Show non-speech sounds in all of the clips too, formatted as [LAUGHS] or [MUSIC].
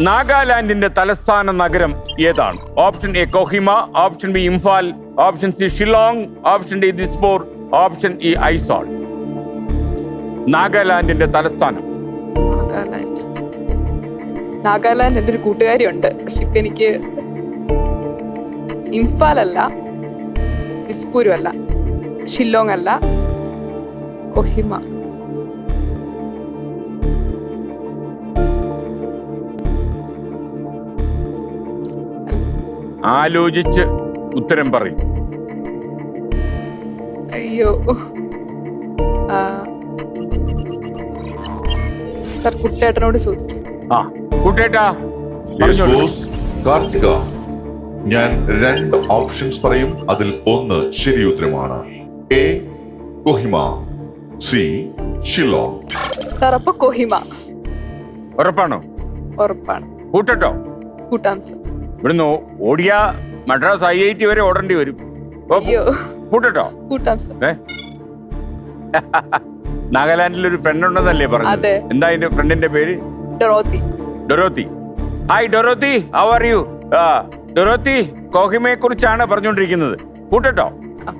നാഗാലാൻഡിന്റെ തലസ്ഥാന നഗരം ഏതാണ്? Option A Kohima option B Imphal option C Shillong option D Dispur option E Aizawl. നാഗാലാൻഡിന്റെ തലസ്ഥാനം. നാഗാലാൻഡ്. നാഗാലാൻഡ് എന്റെ ഒരു കൂട്ടുകാരി ഉണ്ട് പക്ഷെ ഇപ്പൊ എനിക്ക് ഇംഫാൽ അല്ല ദിസ്പൂരും അല്ല ഷില്ലോങ് അല്ല കൊഹിമ. ആലോചിച്ച് ഉത്തരം പറയും. അയ്യോ. സർ കുട്ടേട്ടനോട് ചോദിക്കും ആ കുട്ടേട്ടാ കാർത്തിക ഞാൻ രണ്ട് ഓപ്ഷൻസ് പറയും. അതിൽ ഒന്ന് ശരി ഉത്തരമാണ്. A Kohima. C Shillong. Sir അപ്പൊ കൊഹിമ. ഉറപ്പാണോ? ഉറപ്പാണ്. കൂട്ടട്ടോ? കൂട്ടാം സർ. ഇവിടുന്ന് ഓടിയ മദ്രാസ് ഐ ഐ ടി വരെ ഓടേണ്ടി വരും. കൂട്ടോ കൂട്ടട്ടോ കൂട്ടാം സർ ഏ? [LAUGHS] നാഗാലാൻഡിൽ ഒരു ഫ്രണ്ട് ഉണ്ടെന്നല്ലേ പറഞ്ഞു അതെ. എന്താ അതിന്റെ ഫ്രണ്ടിന്റെ പേര്? Dorothy. Dorothy. Hi Dorothy. How are you Dorothy കോഹിമയെ കുറിച്ചാണ് പറഞ്ഞുകൊണ്ടിരിക്കുന്നത് കൂട്ടട്ടോ ആ.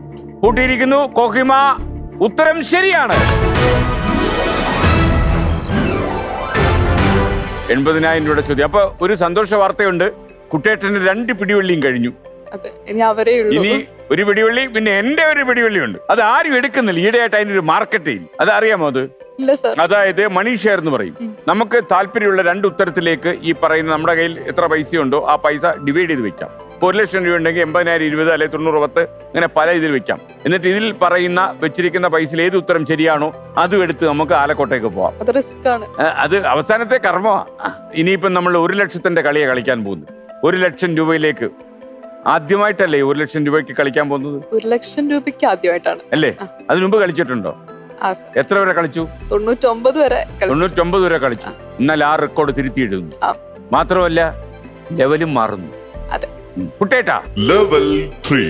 കൂട്ടിയിരിക്കുന്നു കോഹിമ ഉത്തരം ശരിയാണ്. എൺപതിനായിരം രൂപയുടെ ചോദ്യം. അപ്പൊ ഒരു സന്തോഷ വാർത്തയുണ്ട്. കുട്ടേട്ടന് രണ്ട് പിടിവള്ളിയും കഴിഞ്ഞു. അതെ ഇനി അവരേ ഉള്ളൂ. ഇനി ഒരു പിടിവള്ളി പിന്നെ എന്റെ ഒരു പിടിവള്ളി ഉണ്ട് അത് ആരും എടുക്കുന്നില്ല. ഈടെയായിട്ട് അതിന്റെ ഒരു മാർക്കറ്റ് ചെയ്യും അത്? അറിയാമോ അത് ഇല്ല സർ. അതായത് മണി ഷെയർ എന്ന് പറയും. നമുക്ക് താല്പര്യമുള്ള രണ്ട് ഉത്തരത്തിലേക്ക് ഈ പറയുന്ന നമ്മുടെ കയ്യിൽ എത്ര പൈസയുണ്ടോ ആ പൈസ ഡിവൈഡ് ചെയ്ത് വെക്കാം. ഇപ്പൊ ഒരു ലക്ഷം രൂപ ഉണ്ടെങ്കിൽ എൺപതിനായിരം ഇരുപത് അല്ലെങ്കിൽ തൊണ്ണൂറ് പത്ത് അങ്ങനെ പല ഇതിൽ വെക്കാം. എന്നിട്ട് ഇതിൽ പറയുന്ന വെച്ചിരിക്കുന്ന പൈസയിൽ ഏത് ഉത്തരം ശരിയാണോ അതും എടുത്ത് നമുക്ക് ആലക്കോട്ടേക്ക് പോവാം. അത് റിസ്ക് ആണ്. അത് അവസാനത്തെ കർമ്മമാണ് ഇനിയിപ്പം നമ്മൾ ഒരു ലക്ഷത്തിന്റെ കളിയെ കളിക്കാൻ പോകുന്നു ഒരു ലക്ഷം രൂപയിലേക്ക്. ആദ്യമായിട്ടല്ലേ ഒരു ലക്ഷം രൂപയ്ക്ക് കളിക്കാൻ പോകുന്നത്? ഒരു ലക്ഷം രൂപയ്ക്ക് ആദ്യമായിട്ടാണ്. അല്ലേ? അതിനുമ്പ് കളിച്ചിട്ടുണ്ടോ? എത്ര വരെ കളിച്ചു? തൊണ്ണൂറ്റൊമ്പത് വരെ തൊണ്ണൂറ്റൊമ്പത് വരെ കളിച്ചു. എന്നാൽ ആ റെക്കോർഡ് തിരുത്തി എഴുതുന്നു മാത്രമല്ല ലെവലും മാറുന്നു. അതെ. കുട്ടേട്ടാ. ലെവൽ ത്രീ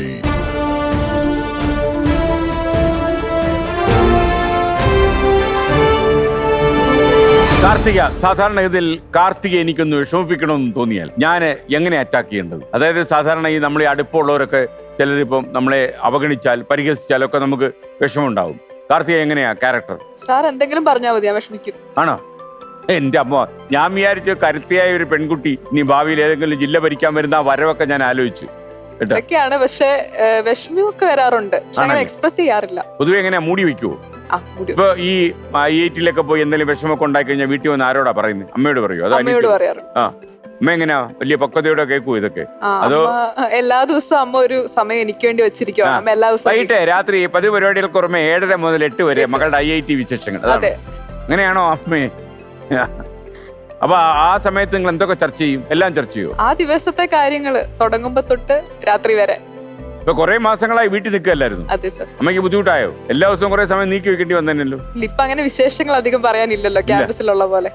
കാർത്തിക സാധാരണഗതിയിൽ കാർത്തിക എനിക്കൊന്ന് വിഷമിപ്പിക്കണമെന്ന് തോന്നിയാൽ ഞാൻ എങ്ങനെ അറ്റാക്ക് ചെയ്യേണ്ടത്? അതായത് സാധാരണ ഈ നമ്മളെ അടുപ്പമുള്ളവരൊക്കെ ചിലരിപ്പം നമ്മളെ അവഗണിച്ചാൽ പരിഹസിച്ചാൽ ഒക്കെ നമുക്ക് വിഷമമുണ്ടാവും. കാർത്തിക എങ്ങനെയാ ക്യാരക്ടർ സാർ എന്തെങ്കിലും പറഞ്ഞാൽ മതി ഞാൻ വിഷമിക്കും. ആണോ? എന്റെ അമ്മ ഞാൻ വിചാരിച്ച കരുത്തിയായ ഒരു പെൺകുട്ടി ഇനി ഭാവിയിൽ ഏതെങ്കിലും ജില്ല ഭരിക്കാൻ വരുന്ന ആ വരവൊക്കെ ഞാൻ ആലോചിച്ചു. ഇതൊക്കെയാണ് പക്ഷെ വിഷമമൊക്കെ വരാറുണ്ട്. പക്ഷെ? എക്സ്പ്രസ് ചെയ്യാറില്ല. പൊതുവെ എങ്ങനെയാ? മൂടി വെക്കുവോ? ഇപ്പൊ ഈ ടിയിലൊക്കെ പോയി എന്തെങ്കിലും വിഷമൊക്കെ ഉണ്ടാക്കി കഴിഞ്ഞാൽ വീട്ടിൽ വന്ന് ആരോടാ പറയുന്നത്? അമ്മയോട് പറയോ? അതോ അമ്മയോട് ആ. അമ്മ എങ്ങനെയാ? വലിയ പക്വതയോടെ കേൾക്കൂ ഇതൊക്കെ? ആ, അതോ- അമ്മ എല്ലാ ദിവസവും അമ്മ ഒരു സമയം എനിക്ക് വേണ്ടി വെച്ചിരിക്കുവാണ്. അമ്മ എല്ലാ ദിവസവും വൈകിട്ട് രാത്രി പതിവ് പരിപാടികൾക്ക് പുറമെ ഏഴര മുതൽ എട്ട് വരെ മകളുടെ ഐ ഐ ടി വിശേഷങ്ങൾ. അതാണ്. അതെ. അങ്ങനെയാണോ അമ്മേ? [LAUGHS] അപ്പൊ ആ- ആ സമയത്ത് നിങ്ങൾ എന്തൊക്കെ ചർച്ച ചെയ്യും? എല്ലാം ചർച്ച ചെയ്യും? ആ ദിവസത്തെ കാര്യങ്ങൾ തുടങ്ങുമ്പോ തൊട്ട് രാത്രി വരെ. ഇപ്പൊ കുറെ മാസങ്ങളായി വീട്ടിൽ നിൽക്കുകയല്ലായിരുന്നു? അതെ സർ. അമ്മയ്ക്ക് ബുദ്ധിമുട്ടായോ? എല്ലാ ദിവസവും കുറെ സമയം നീക്കി വെക്കേണ്ടി വന്നല്ലോ ഇപ്പൊ അങ്ങനെ വിശേഷങ്ങൾ അധികം പറയാനില്ലല്ലോ ക്യാമ്പസിലുള്ള പോലെ.